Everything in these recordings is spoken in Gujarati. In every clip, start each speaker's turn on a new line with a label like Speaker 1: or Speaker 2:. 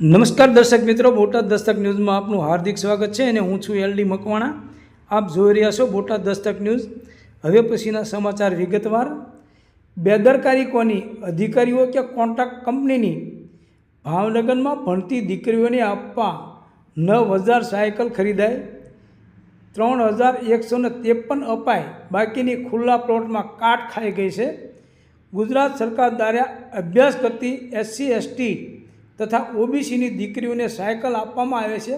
Speaker 1: નમસ્કાર દર્શક મિત્રો, બોટાદ દસ્તક ન્યૂઝમાં આપનું હાર્દિક સ્વાગત છે અને હું છું એલડી મકવાણા. આપ જોઈ રહ્યા છો બોટાદ દસ્તક ન્યૂઝ. હવે પછીના સમાચાર વિગતવાર. બેદરકારી કોની? અધિકારીઓ કે કોન્ટ્રાક્ટ કંપનીની? ભાવનગરમાં ભણતી દીકરીઓને આપવા નવ હજાર સાયકલ ખરીદાય. ત્રણ હજાર એકસો ને ત્રેપન અપાય. બાકીની ખુલ્લા પ્લોટમાં કાટ ખાઈ ગઈ છે. ગુજરાત સરકાર દ્વારા અભ્યાસ કરતી એસસી, એસટી તથા ઓબીસીની દીકરીઓને સાયકલ આપવામાં આવે છે,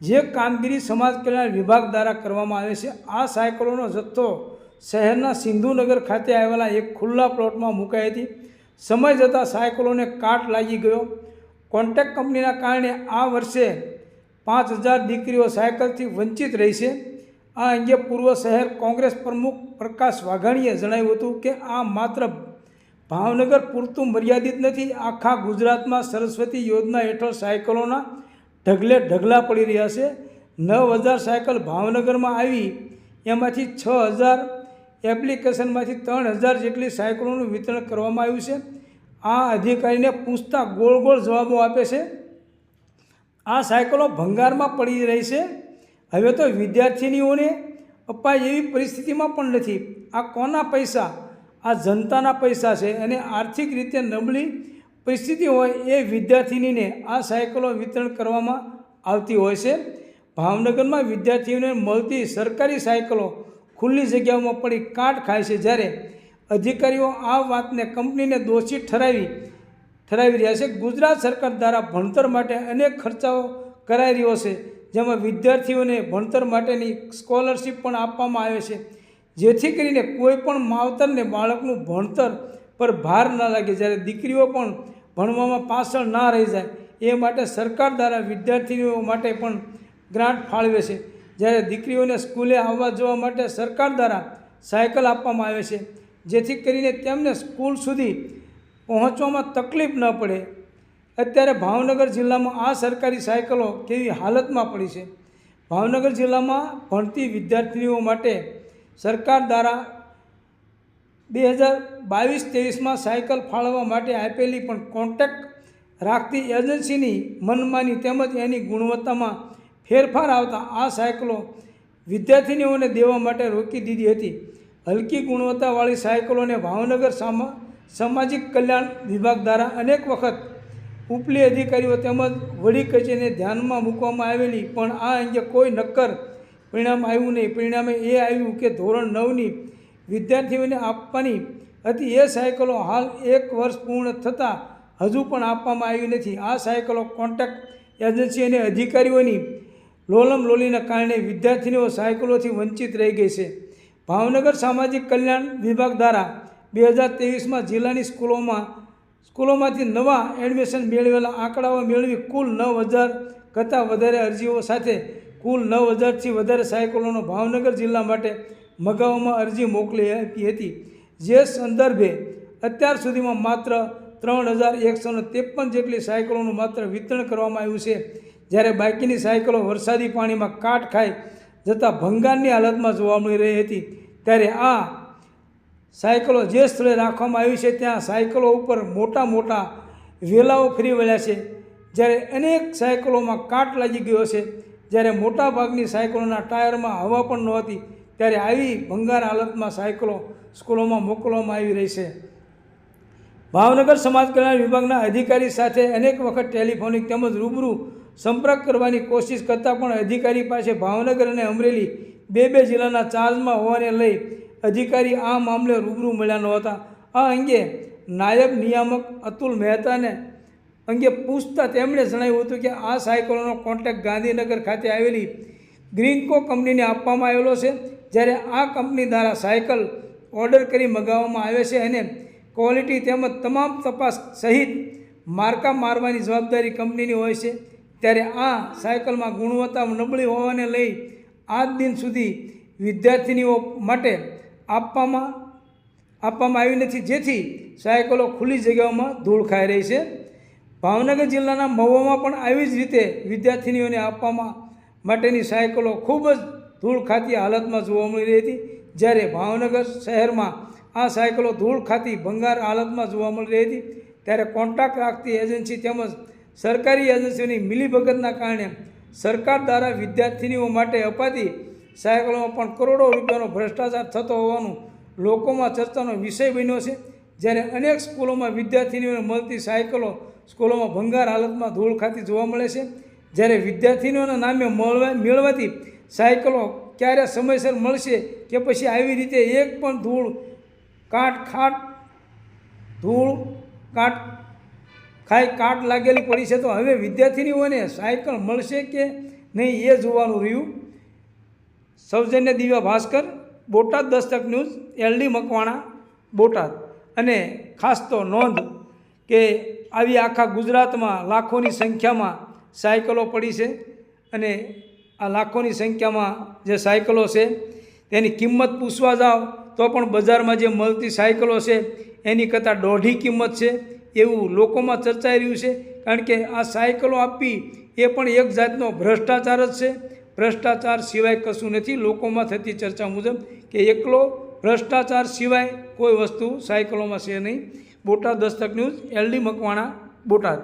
Speaker 1: જે કામગીરી સમાજ કલ્યાણ વિભાગ દ્વારા કરવામાં આવે છે. આ સાયકલોનો જથ્થો શહેરના સિંધુનગર ખાતે આવેલા એક ખુલ્લા પ્લોટમાં મુકાઈ હતી. સમય જતાં સાયકલોને કાટ લાગી ગયો. કોન્ટેક કંપનીના કારણે આ વર્ષે પાંચ હજાર દીકરીઓ સાયકલથી વંચિત રહી છે. આ અંગે પૂર્વ શહેર કોંગ્રેસ પ્રમુખ પ્રકાશ વાઘાણીએ જણાવ્યું હતું કે આ માત્ર ભાવનગર પૂરતું મર્યાદિત નથી. આખા ગુજરાતમાં સરસ્વતી યોજના હેઠળ સાયકલોના ઢગલે ઢગલા પડી રહ્યા છે. નવ હજાર સાયકલ ભાવનગરમાં આવી. એમાંથી છ હજાર એપ્લિકેશનમાંથી ત્રણ હજાર જેટલી સાયકલોનું વિતરણ કરવામાં આવ્યું છે. આ અધિકારીને પૂછતા ગોળ ગોળ જવાબો આપે છે. આ સાયકલો ભંગારમાં પડી રહી છે. હવે તો વિદ્યાર્થીનીઓને અપાય એવી પરિસ્થિતિમાં પણ નથી. આ કોના પૈસા? આ જનતાના પૈસા છે અને આર્થિક રીતે નબળી પરિસ્થિતિ હોય એ વિદ્યાર્થિનીને આ સાયકલો વિતરણ કરવામાં આવતી હોય છે. ભાવનગરમાં વિદ્યાર્થીઓને મળતી સરકારી સાયકલો ખુલ્લી જગ્યાઓમાં પડી કાટ ખાય છે જ્યારે અધિકારીઓ આ વાતને કંપનીને દોષિત ઠરાવી ઠરાવી રહ્યા છે. ગુજરાત સરકાર દ્વારા ભણતર માટે અનેક ખર્ચાઓ કરાઈ રહ્યો છે, જેમાં વિદ્યાર્થીઓને ભણતર માટેની સ્કોલરશીપ પણ આપવામાં આવે છે. જેથી કરીને કોઈ પણ માવતરને બાળકનું ભણતર પર ભાર ના લાગે. જ્યારે દીકરીઓ પણ ભણવામાં પાછળ ના રહી જાય, એ માટે સરકાર દ્વારા વિદ્યાર્થીનીઓ માટે પણ ગ્રાન્ટ ફાળવે છે. જ્યારે દીકરીઓને સ્કૂલે આવવા જવા માટે સરકાર દ્વારા સાયકલ આપવામાં આવે છે, જેથી કરીને તેમને સ્કૂલ સુધી પહોંચવામાં તકલીફ ન પડે. અત્યારે ભાવનગર જિલ્લામાં આ સરકારી સાયકલો કેવી હાલતમાં પડી છે? ભાવનગર જિલ્લામાં ભણતી વિદ્યાર્થીનીઓ માટે સરકાર દ્વારા બે હજાર બાવીસ ત્રેવીસમાં સાયકલ ફાળવવા માટે આપેલી પણ કોન્ટેક્ટ રાખતી એજન્સીની મનમાની તેમજ એની ગુણવત્તામાં ફેરફાર આવતા આ સાયકલો વિદ્યાર્થીનીઓને દેવા માટે રોકી દીધી હતી. હલકી ગુણવત્તાવાળી સાયકલોને ભાવનગર સામા, સામાજિક કલ્યાણ વિભાગ દ્વારા અનેક વખત ઉપલી અધિકારીઓ તેમજ વડી કચેરીને ધ્યાનમાં મૂકવામાં આવેલી, પણ આ અંગે કોઈ નક્કર પરિણામ આવ્યું નહીં. પરિણામે એ આવ્યું કે ધોરણ નવની વિદ્યાર્થીઓને આપવાની હતી. એ સાયકલો હાલ એક વર્ષ પૂર્ણ થતાં હજુ પણ આપવામાં આવી નથી. આ સાયકલો કોન્ટ્રાક્ટ એજન્સી અને અધિકારીઓની લોલમ લોલીના કારણે વિદ્યાર્થીનીઓ સાયકલોથી વંચિત રહી ગઈ છે. ભાવનગર સામાજિક કલ્યાણ વિભાગ દ્વારા બે હજાર ત્રેવીસમાં જિલ્લાની સ્કૂલોમાં, સ્કૂલોમાંથી નવા એડમિશન મેળવેલા આંકડાઓ મેળવી કુલ નવ હજાર કરતાં વધારે અરજીઓ સાથે કુલ નવ હજારથી વધારે સાયકલોનો ભાવનગર જિલ્લા માટે મગાવવામાં અરજી મોકલી આપી હતી. જે સંદર્ભે અત્યાર સુધીમાં માત્ર ત્રણ હજાર એકસો ત્રેપન જેટલી સાયકલોનું માત્ર વિતરણ કરવામાં આવ્યું છે. જ્યારે બાકીની સાયકલો વરસાદી પાણીમાં કાટ ખાઈ જતાં ભંગારની હાલતમાં જોવા મળી રહી હતી. ત્યારે આ સાયકલો જે સ્થળે રાખવામાં આવી છે, ત્યાં સાયકલો ઉપર મોટા મોટા વેલાઓ ફરી વળ્યા છે. જ્યારે અનેક સાયકલોમાં કાટ લાગી ગયો છે. જ્યારે મોટાભાગની સાયકલોના ટાયરમાં હવા પણ નહોતી, ત્યારે આવી ભંગાર હાલતમાં સાયકલો સ્કૂલોમાં મોકલવામાં આવી રહી છે. ભાવનગર સમાજ કલ્યાણ વિભાગના અધિકારી સાથે અનેક વખત ટેલિફોનિક તેમજ રૂબરૂ સંપર્ક કરવાની કોશિશ કરતાં પણ અધિકારી પાસે ભાવનગર અને અમરેલી બે બે જિલ્લાના ચાર્જમાં હોવાને લઈ અધિકારી આ મામલે રૂબરૂ મળ્યા નહોતા. આ અંગે નાયબ નિયામક અતુલ મહેતાને અંગે પૂછતા તેમણે જણાવ્યું હતું કે આ સાયકલોનો કોન્ટ્રાક્ટ ગાંધીનગર ખાતે આવેલી ગ્રીનકો કંપનીને આપવામાં આવેલો છે. જ્યારે આ કંપની દ્વારા સાયકલ ઓર્ડર કરી મગાવવામાં આવે છે અને ક્વોલિટી તેમજ તમામ તપાસ સહિત માર્કા મારવાની જવાબદારી કંપનીની હોય છે, ત્યારે આ સાયકલમાં ગુણવત્તા નબળી હોવાને લઈ આજ દિન સુધી વિદ્યાર્થીનીઓ માટે આપવામાં આપવામાં આવી નથી. જેથી સાયકલો ખુલ્લી જગ્યાઓમાં ધૂળ ખાઈ રહી છે. ભાવનગર જિલ્લાના મહુવામાં પણ આવી જ રીતે વિદ્યાર્થીનીઓને આપવામાં માટેની સાયકલો ખૂબ જ ધૂળ ખાતી હાલતમાં જોવા મળી રહી હતી. જ્યારે ભાવનગર શહેરમાં આ સાયકલો ધૂળ ખાતી ભંગાર હાલતમાં જોવા મળી રહી હતી. ત્યારે કોન્ટ્રાક્ટ રાખતી એજન્સી તેમજ સરકારી એજન્સીઓની મિલીભગતના કારણે સરકાર દ્વારા વિદ્યાર્થીનીઓ માટે અપાતી સાયકલોમાં પણ કરોડો રૂપિયાનો ભ્રષ્ટાચાર થતો હોવાનું લોકોમાં ચર્ચાનો વિષય બન્યો છે. જ્યારે અનેક સ્કૂલોમાં વિદ્યાર્થીનીઓને મળતી સાયકલો સ્કૂલોમાં ભંગાર હાલતમાં ધૂળ ખાતી જોવા મળે છે. જ્યારે વિદ્યાર્થીનીઓના નામે મળવા મેળવાતી સાયકલો ક્યારે સમયસર મળશે કે પછી આવી રીતે એક પણ ધૂળ, કાટ ખાટ, ધૂળ, કાટ ખાઈ કાટ લાગેલી પડી છે તો હવે વિદ્યાર્થીનીઓને સાયકલ મળશે કે નહીં એ જોવાનું રહ્યું. સૌજન્ય દિવ્યા ભાસ્કર, બોટાદ દસ્તક ન્યૂઝ, એલડી મકવાણા, બોટાદ. અને ખાસ તો નોંધ કે આવી આખા ગુજરાતમાં લાખોની સંખ્યામાં સાયકલો પડી છે અને આ લાખોની સંખ્યામાં જે સાયકલો છે, તેની કિંમત પૂછવા જાઓ તો પણ બજારમાં જે મળતી સાયકલો છે, એની કરતાં દોઢી કિંમત છે એવું લોકોમાં ચર્ચાઈ રહ્યું છે. કારણ કે આ સાયકલો આપવી એ પણ એક જાતનો ભ્રષ્ટાચાર જ છે. ભ્રષ્ટાચાર સિવાય કશું નથી. લોકોમાં થતી ચર્ચા મુજબ કે એકલો ભ્રષ્ટાચાર સિવાય કોઈ વસ્તુ સાયકલોમાં છે નહીં. Botad Dastak news LD Makwana Botad.